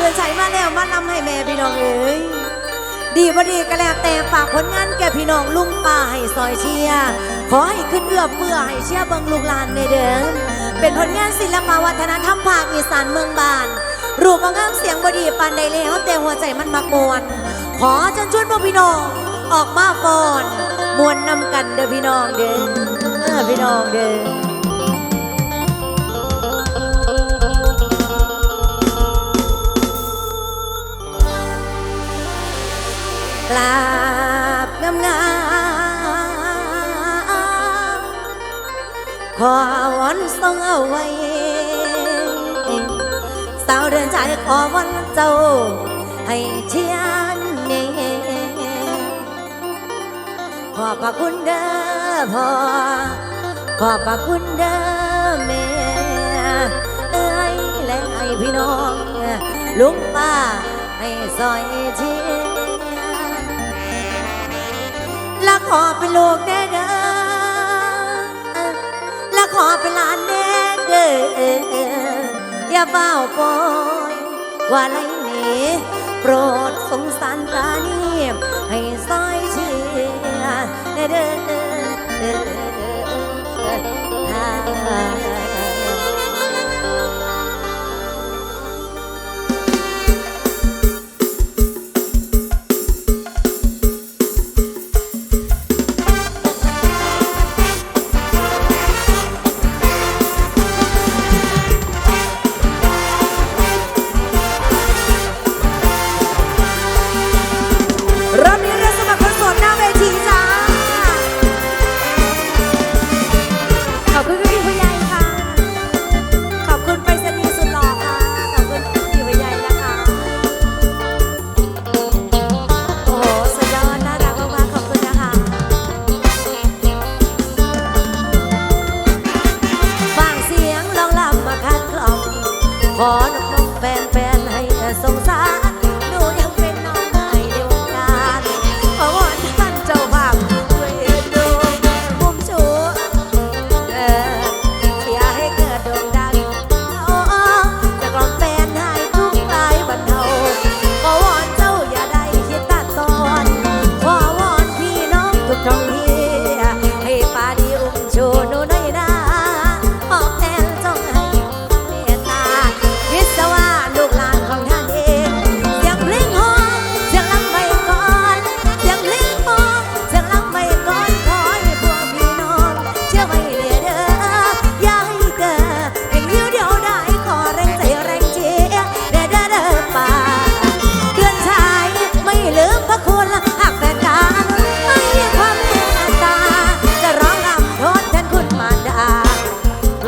เดินสายมาแล้วมาลำให้แม่พี่น้องเอ้ยดีบดีก็แล้วแต่ฝากผลงานแก่พี่น้องลุงป่าให้ซอยเชียขอให้ขึ้นเอื้อเมื่อให้เชียร์เบิงลุงลานในเดิมเป็นผลงานศิลปวัฒนธรรมภาคอีสานเมืองบาน รูปงามเสียงบดีปานได้แล้วแต่หัวใจมันมักมวนขอจนชวนพวกพี่น้องออกมาฟอนมวนนำกันเด้อพี่น้องเด้อพี่น้องเด้อ ลาบงามงามขอวอนทรงเอาไว้สาวเดินใจขอวันเจ้า ให้เชียนเนขอบพระคุณเด้อพ่อขอบพระคุณเด้อแม่เอ้ยและไอพี่น้อง ลุงป้าให้ซอยเชีย ละขอเป็นลูกแน่เด้อละขอเป็นหลานแน่เด้ออย่าเฝ้าปอยว่าไรหนีโปรดสงสารปรานีให้ซอยเชื่อแน่เด้อ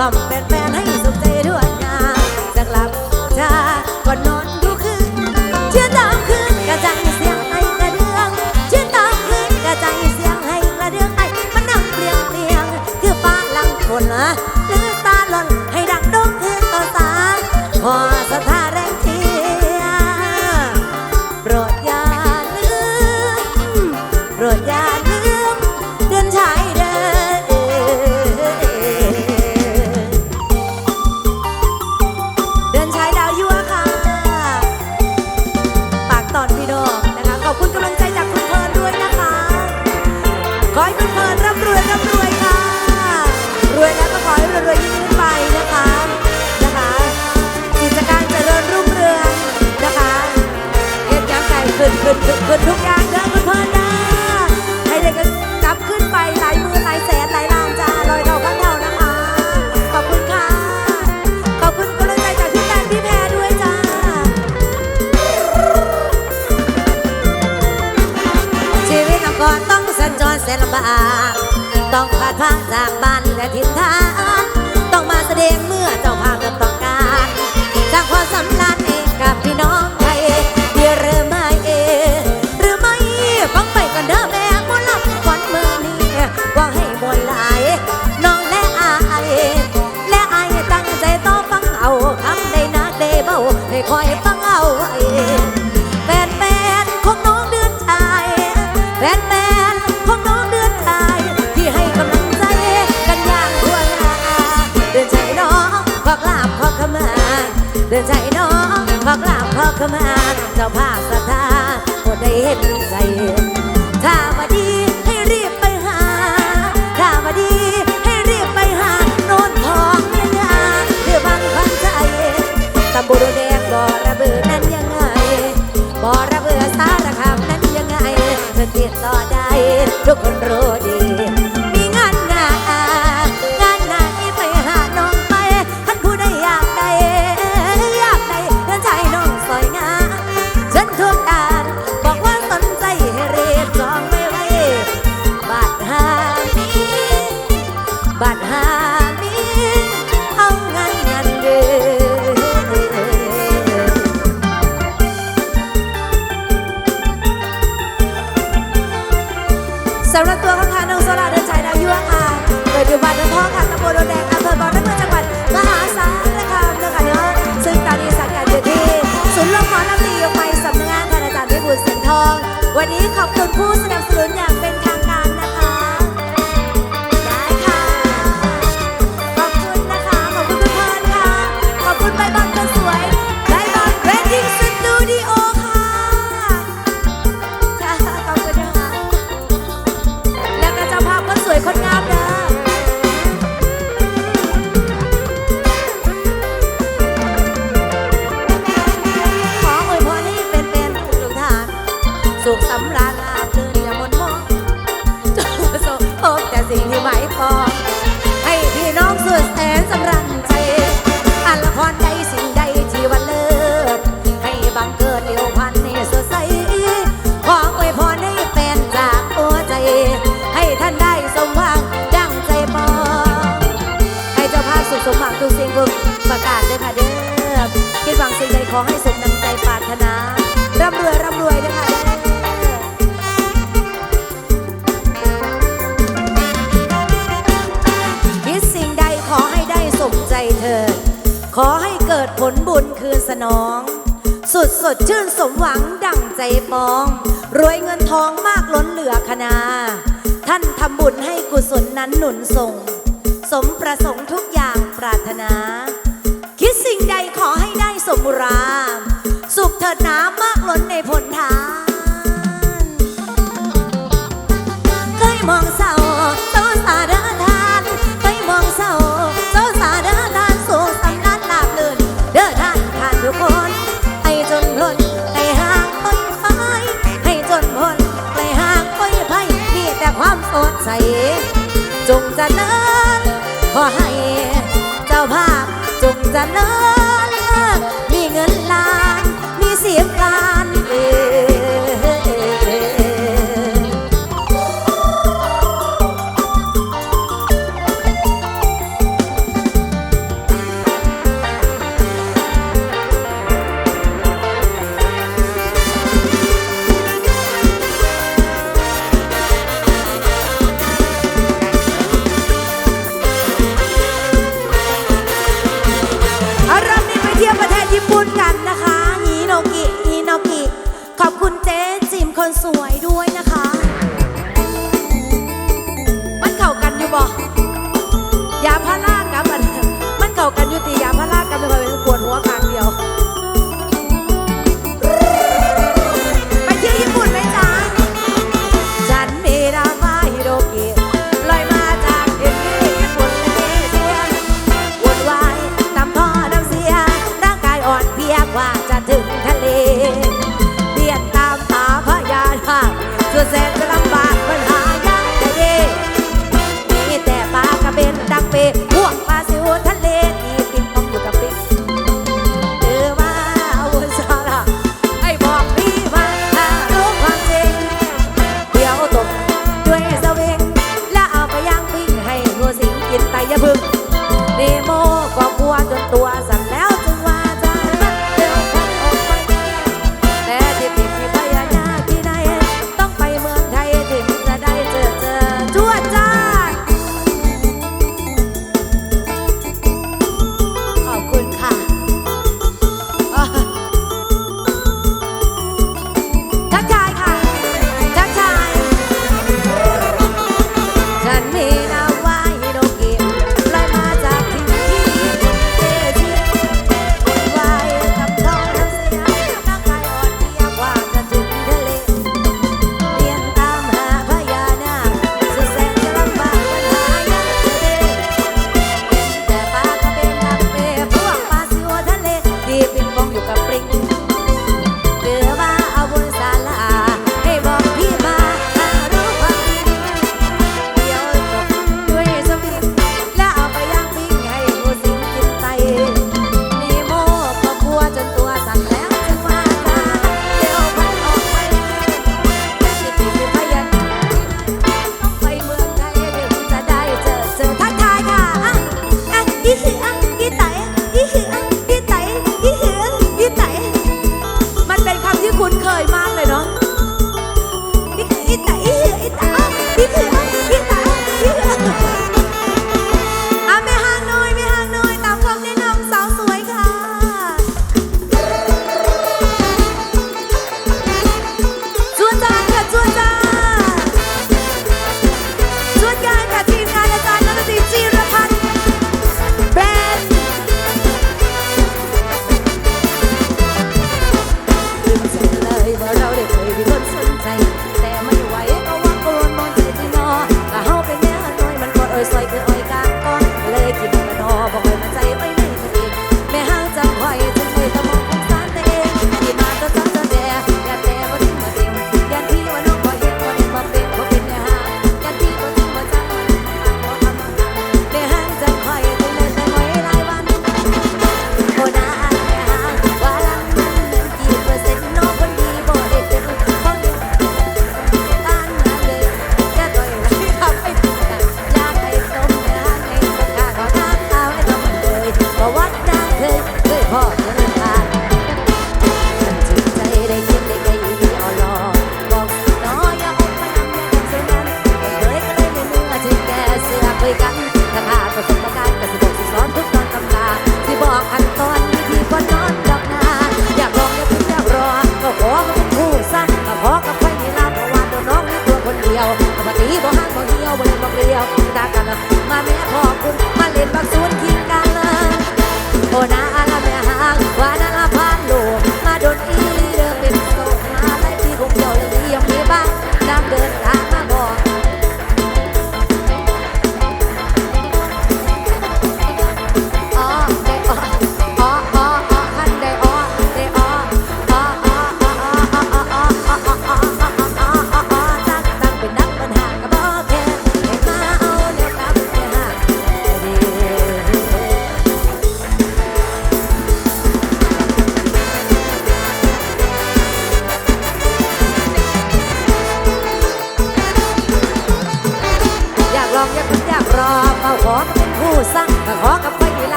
ลำเป็น ห็นใจ ถ้ามาดีให้รีบไปหา ถ้ามาดีให้รีบไปหา โนนทองเมียงาเพื่อบังคันใจตำบลแดงบ่อระเบือนั้นยังไงบ่อระเบือสารคำนั้นยังไงเพื่ติดต่อได้ทุกคนรู้ดี วันนี้ขอบคุณผู้สนับสนุนอย่างเป็น ขอให้สมดังใจปรารถนา ร่ำรวยร่ำรวยนะคะคิดสิ่งใดขอให้ได้สมใจเธอ ขอให้เกิดผลบุญคืนสนอง สุดสดชื่นสมหวังดั่งใจปอง รวยเงินทองมากล้นเหลือคณา ท่านทำบุญให้กุศลนั้นหนุนส่ง สมประสงค์ทุกอย่างปรารถนา สมุรามสุขเถิดน้ำมากล้นในผลทาน เคยมองเศร้าเศร้าสาเดิทานเคยมองเศร้าเศร้าสาเดิทานสูงสำนักลาบเลื่นเดินทานผ่านทุกคนให้จนพ้นให้ห่างพ้นไปให้จนพ้นไอห่างไปนไปมีแต่ความโสดใสจงจะเลิศขอให้เจ้าภาพจงจะเลิศ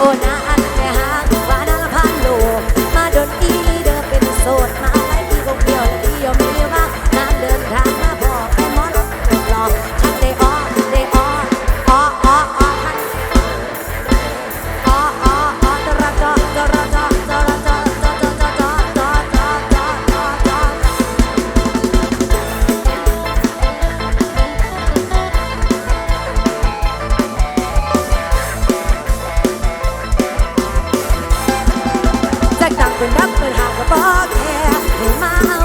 Hola. เป็นรักเป็นหากก็บอกแค่ให้มา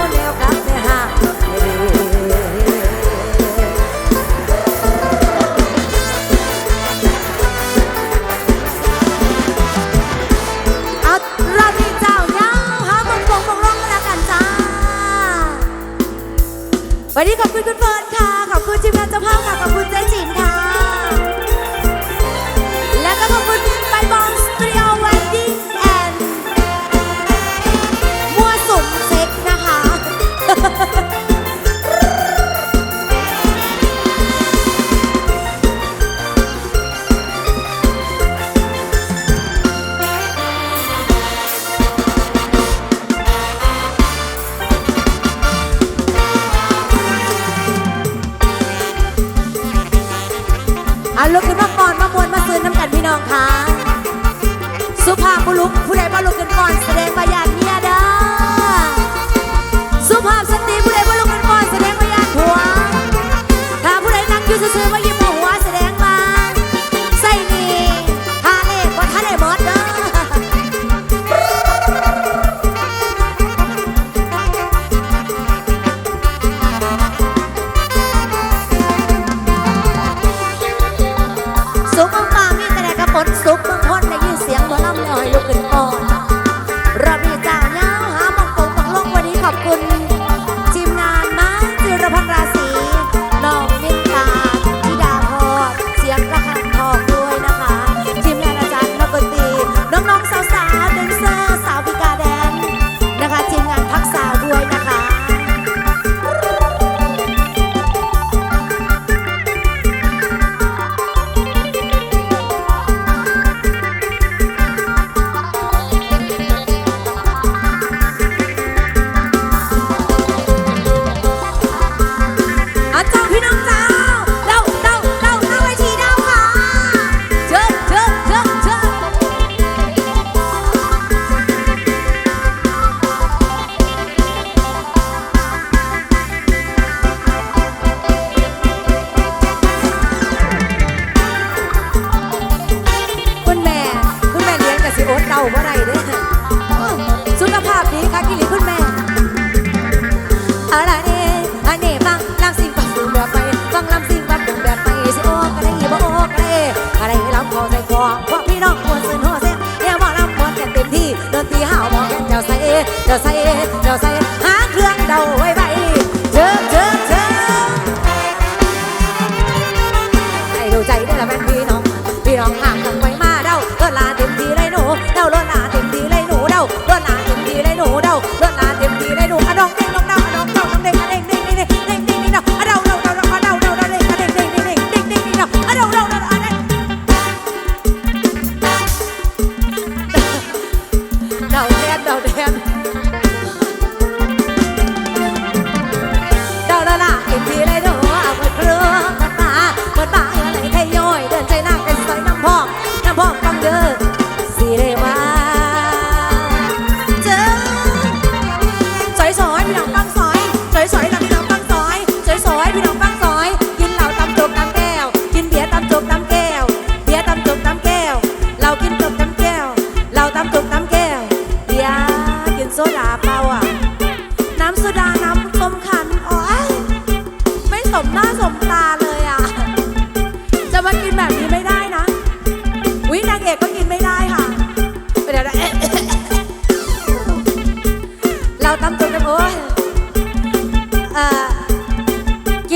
เอาลุกขึ้นมาก่อนมามวนมาซื้อน้ำกันพี่น้องค่ะ สุภาพบุรุษผู้ใดบ่ลุกขึ้นก่อนแสดงประหยัดเนี่ยเด้อสุภาพสตรีผู้ใดบ่ลุกขึ้นก่อนแสดงประหยัดหัวถ้าผู้ใดนั่งอยู่ซื่อๆมายิ้ บ่ได้เด้อสุขภาพดีค่ะกิลิคุณแม่อะไรเนี่ยอันนี้ฟังลำสิ่งปัดดุงแบบไปฟังลำสิ่งปัดดุงแบบไปสิโอ้กระไรบ่โอ้กระไรอะไรลำคอใจคอพวกพี่น้องควรสนหัวเสียเนี่ยว่าลำบอลกันเต็มที่ดนตรีห้าวบอกกันเจ้าใส่เจ้าใส่เจ้าใส่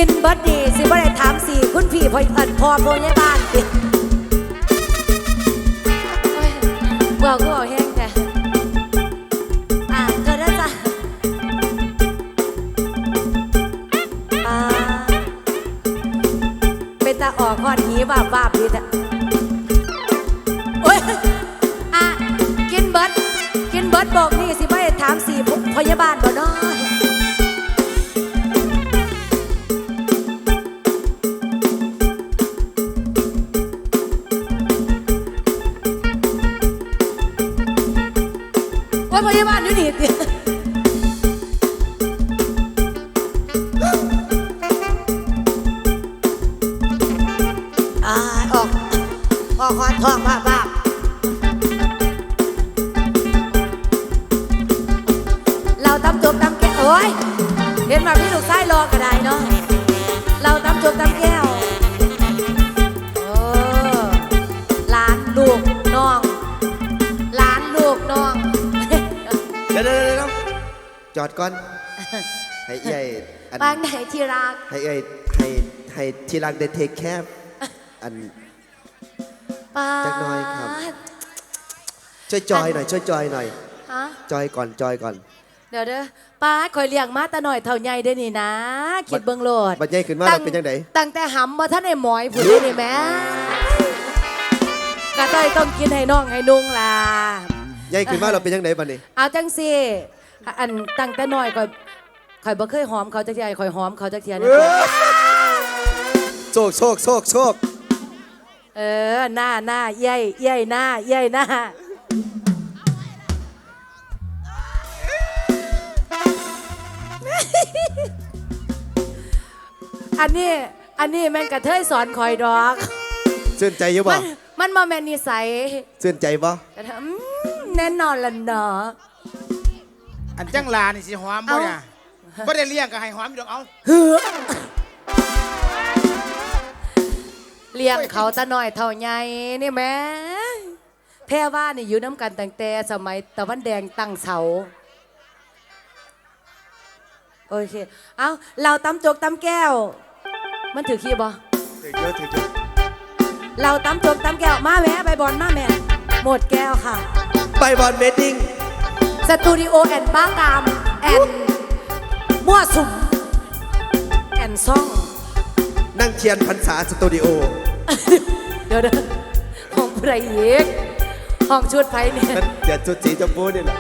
กินเบิดดีสิบ่ได้ถามสี่คุณพี่พอเอินพอพยาบ้านติบอกกูเอาแห้งแค่อ่าเธอได้จ้ะอ่าเป็นตาออกก้อนหีบาบ้าบดีแต่โอ้ยอะกินเบิดกินเบิดบอกนี่สิบ่ได้ถามสี่พยาบาลบ่น้อ ออกหอนทองบ้าบ้าเราตำจบตำแก้วโอ้ยเห็นว่าพี่ลูกชายรอก็ได้เนาะเราตำจบตำแก้วเออหลานลูกน้องหลานลูกน้องเดี๋ยวเดี๋ยวเดี๋ยวเดี๋ยวจอดก่อน ให้เอ้ยอันบางไหนที่รัก ให้เอ้ยให้ให้ที่รักได้เทคแคบอัน ป้าจักหน่อยครับ ช่วยจอยหน่อยช่วยจอยหน่อย ฮะจอยก่อนจอยก่อนเดี๋ยวเด้อป้าคอยเลี้ยงมาแต่หน่อยเท่าใหญ่ได้อนี่นะ คิดเบิ่งโลดบัดใหญ่ขึ้นมาแล้วเป็นจังไดตั้งแต่หำมาท่านไอ้หมอยผุดได้นี่แหม่กะต้อยต้องกินให้น้องให้นุ่งล่ะ ใหญ่ขึ้นมาเราเป็นจังไดบัดนี้ เอาจังสิอันตั้งแต่น้อยคอยคอยบ่เคยหอมเขาจักเทียคอยหอมเขาจักเทียนะจ๊ะโชคโชคโชคโชค เออหน้าหน้าเย่ยเย่ยหน้าเย่ยหน้าอันนี้อันนี้แม่งกระเทยสอนคอยดอกชื่นใจอยู่มับ่นมันมาแมนนิสัยชื่นใจบ่กระเทยอืมแน่นอนละเนาะ อันจังลานี่สิหอมบ่เนี่ยบ่ได้เลี้ยงก็ให้หอมอยู่ดอกเอา เหือ เลี้ยงเขาตะหน่อยเท่าใหญ่นี่แม่แพร่ว่านี่อยู่น้ำกันตั้งแต่สมัยตะวันแดงตั้งเสาโอเค เอาเราตำจกตำแก้ว มันถือขี้บ่ถึงเยอะถึงเยอะเราตำจกตำแก้วมาแม่ไปบอลมาแม่หมดแก้วค่ะไปบอลเมดดิ้งสตูดิโอแอนบ้ากามแอนมั่วสุมแอนซ่อง นั่งเทียนพรรษาสตูดิโอ เดี๋ยวเด้อห้องผู้ใดอีกห้องชุดไผเนี่ยนั่นเดี๋ยวจุดสีชมพูนี่แหละ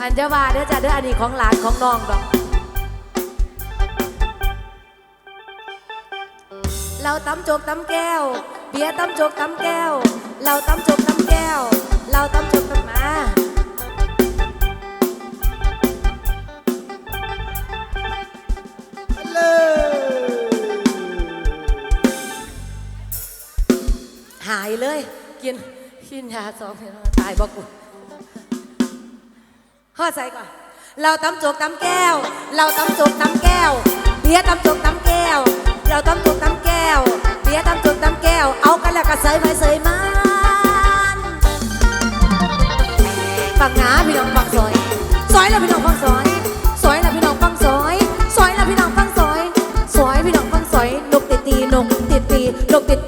อันเจะว่าเด้อจ้ะเด้ออันนี้ของหลานของน้องดอก เราตำจกตำแก้ว เบียร์ตำจกตำแก้ว เราตำจกตำแก้ว เราตำจกตำมา เลย กินกินยาสองเม็ดตายบอกกูข้อใส่ก่อนเราตำจกตำแก้ว เราตำจกตำแก้วเบียตำจกตำแก้ว เราตำจกตำแก้วเบียตำจกตำแก้ว เอากันแล้วก็เสยไปเสยมันฟังหาพี่น้องฟังซอยซอยแล้วพี่น้องฟังซอยซอยแล้วพี่น้องฟังซอยซอยแล้วพี่น้องฟังซอยซอยพี่น้องฟังซอยนกติดตีนกติดตีนกติด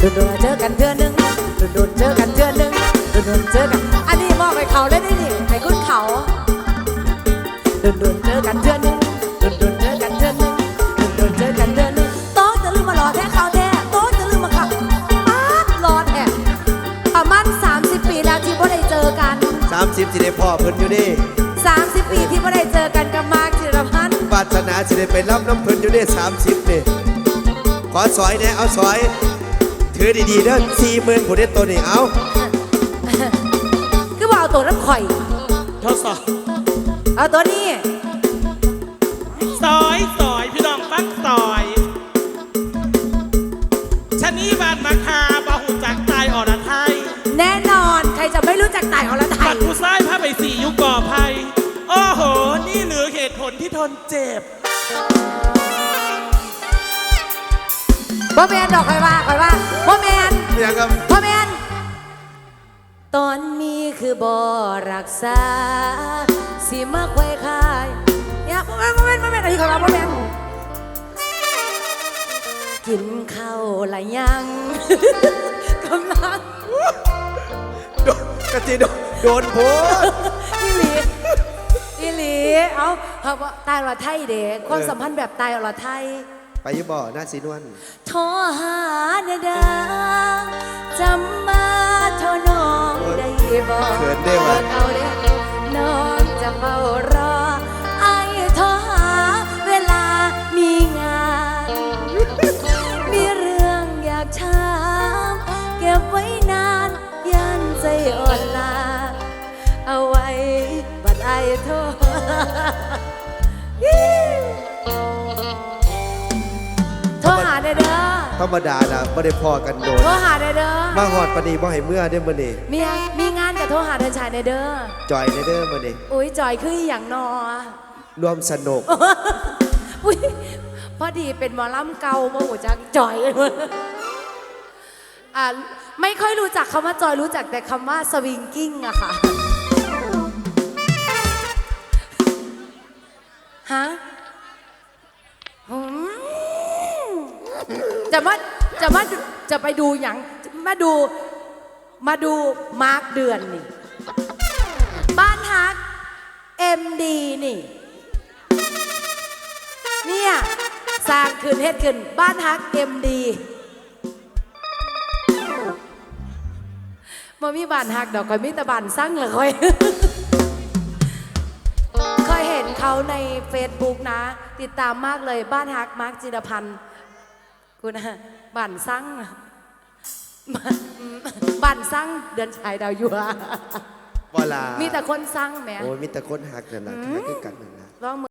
โดนๆเจอกันเทื่อนึงโดนๆเจอกันเทื่อนึงโดนๆเจอกันอันนี้มอบให้เขาเลยนี่นี่ให้คุณเขาโดนๆเจอกันเทื่อนึงโดนๆเจอกันเทื่อนึงโดนๆเจอกันเทื่อนึงโต๊ะจะลืมมารอแท้เขาแท้โต๊ะจะลืมมาขับป๊าดรอแท้ประมาณ30 ปีแล้วที่พ่ได้เจอกัน สามสิบสิได้พ่อเพิ่นอยู่นี่30 ปีที่ไม่ได้เจอกันกับมาร์คจิรพันธ์ปรารถนาสิได้ไปรับน้ำเพิ่นอยู่ได้สามสิบนี่ขอสอยเนี่ยเอาสอย ถือดีๆเด้อสี่หมื่นผู้ได้ตัวนี่เอาคือว่าเอาตัวน้ำข่อย ทดสอบเอาตัวนี้ ซอยซอยพี่น้องฟังซอยชะนีบานมาคาบาหูจักตายอรไทยแน่นอนใครจะไม่รู้จักต่ายอรไทปัยกผู้ซ้ายผ้าใบสียุคก่อภัย โอ้โห นี่เหลือเหตุผลที่ทนเจ็บพ่อแมนดอกคอยว่าคอยว่า บ่รักษา สิมาควยคายอย่าพ่อแมนพ่อแมนพ่อแมนอะไรของเราพ่อแมนกินข้าวหลายยังกำลังโดนกะทิโดนโดนโพดอีหลีอีหลี เอาเขาบอกตายอรไทยเด็กความสัมพันธ์แบบตายอรไทย ไปอยี่บ่อหน้าสีนวลโทรหาเดอเดาจำมาโทรน้องได้บ่เขินได้วะเอาเด้อน้องจะเฝ้ารอ ธรรมดาน่ะไม่ได้พอกันโดนโทรหาเด้อเด้อมาหอดปานนีบ่ให้เมื่อได้อมื้อนี้มีมีงานกับโทรหาเดินชายเด้อเด้อจอยเด้อมื้อนี้อุ้ยจอยคืออหย่างนอรวมสนุกอุ้ยพอดีเป็นหมอลำเก่าโมโหจักจอยเลยอ่าไม่ค่อยรู้จักคำว่าจอยรู้จักแต่คำว่าสวิงกิ้งอะค่ะฮะอืม จะมาจะมาจะไปดูอย่างมาดูมาดูมาร์กเดือนนี่ บ้านฮัก MD นี่ เนี่ยสร้างขึ้นเฮ็ดขึ้น บ้านฮัก MD บ่มีบ้านฮักดอกคอยมีแต่บ้านสร้างเลยคอยเคยเห็นเขาใน Facebook นะ ติดตามมากเลยบ้านฮักมาร์คจิรพันธ์ กูนะบ้านสร้างบ้านสร้างเดือนชายดาวยัวบ่ลามีแต่คนสร้างแหม โอ้ยมีแต่คนหักนั่นน่ะหักคือกันนั่นน่ะร้องมือ